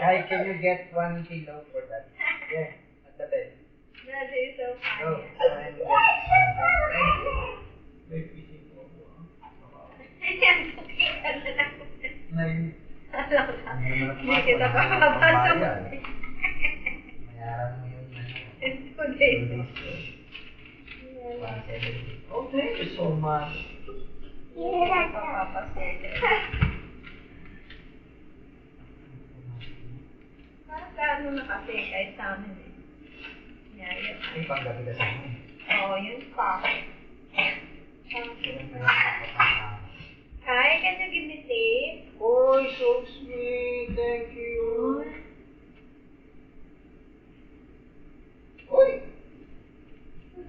Hi. Can you get one kilo for that? Yeah, at the bed. That is so funny. Oh, I'm Wait, we see for Nine. Hindi kita papapasok. Mayaran Oh, thank you so much. Magkano na kasi kahit sa amin eh. Yeah, yun. Ay, panggabi na sa akin. Oo, yun pa. Hi, can you give me tape? Oh, so More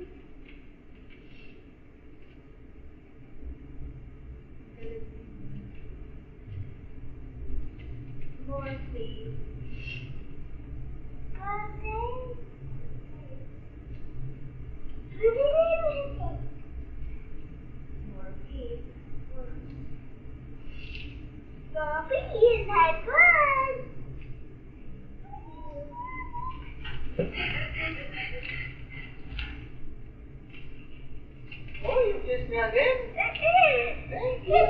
please. More please. Oh, you kissed me again? Thank you.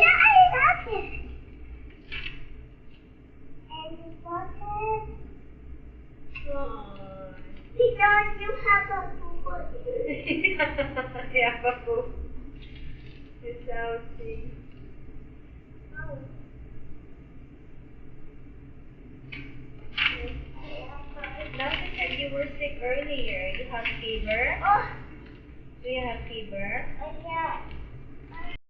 Aww. yeah, a Papu. It's so sweet. Dati said you were sick earlier. You have fever? Oh. Do you have fever? Oh,